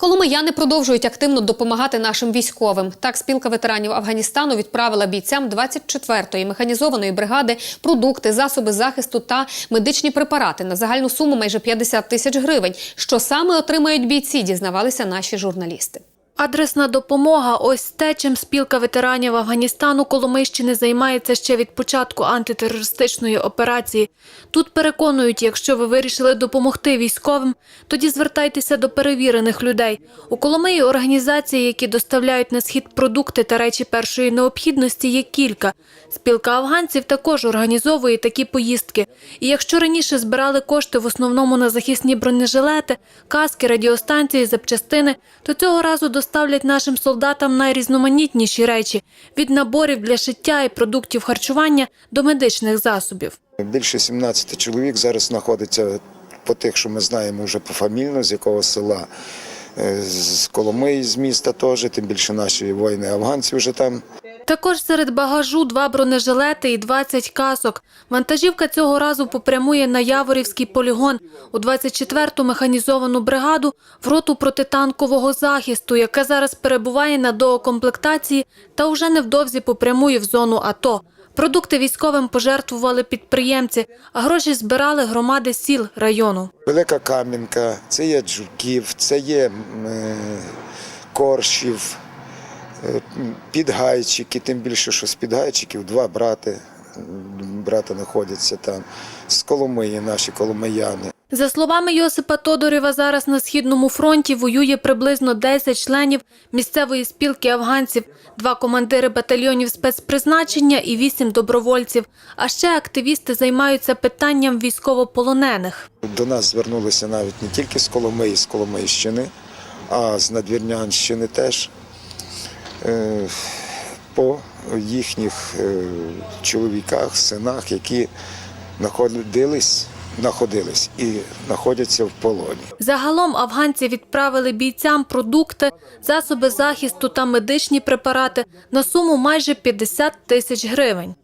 Коломияни продовжують активно допомагати нашим військовим. Так, спілка ветеранів Афганістану відправила бійцям 24-ї механізованої бригади продукти, засоби захисту та медичні препарати на загальну суму майже 50 тисяч гривень. Що саме отримають бійці, дізнавалися наші журналісти. Адресна допомога ось те, чим спілка ветеранів Афганістану Коломийщини займається ще від початку антитерористичної операції. Тут переконують, якщо ви вирішили допомогти військовим, тоді звертайтеся до перевірених людей. У Коломиї організації, які доставляють на схід продукти та речі першої необхідності, є кілька. Спілка афганців також організовує такі поїздки. І якщо раніше збирали кошти в основному на захисні бронежилети, каски, радіостанції, запчастини, то цього разу доставлять нашим солдатам найрізноманітніші речі від наборів для шиття і продуктів харчування до медичних засобів. Більше 17 чоловік зараз знаходиться по тих, що ми знаємо вже пофамільно, з якого села. Е, З Коломиї, з міста теж, тим більше наші воїни афганці вже там. Також серед багажу два бронежилети і 20 касок. Вантажівка цього разу попрямує на Яворівський полігон у 24-ту механізовану бригаду в роту протитанкового захисту, яка зараз перебуває на доокомплектації та уже невдовзі попрямує в зону АТО. Продукти військовим пожертвували підприємці, а гроші збирали громади сіл району. Велика Кам'янка, це є Джуків, це є е, Коршів, Підгайчики, тим більше, що з Підгайчиків два брати, м, брата знаходяться там, з Коломиї, наші коломияни. За словами Йосипа Тодорєва, зараз на східному фронті воює приблизно 10 членів місцевої спілки афганців, два командири батальйонів спецпризначення і вісім добровольців. А ще активісти займаються питанням військовополонених. До нас звернулися навіть не тільки з Коломиї, з Коломийщини, а з Надвірнянщини теж. Е, По їхніх е, чоловіках, синах, які знаходились, Находились і знаходяться в полоні. Загалом афганці відправили бійцям продукти, засоби захисту та медичні препарати на суму майже 50 тисяч гривень.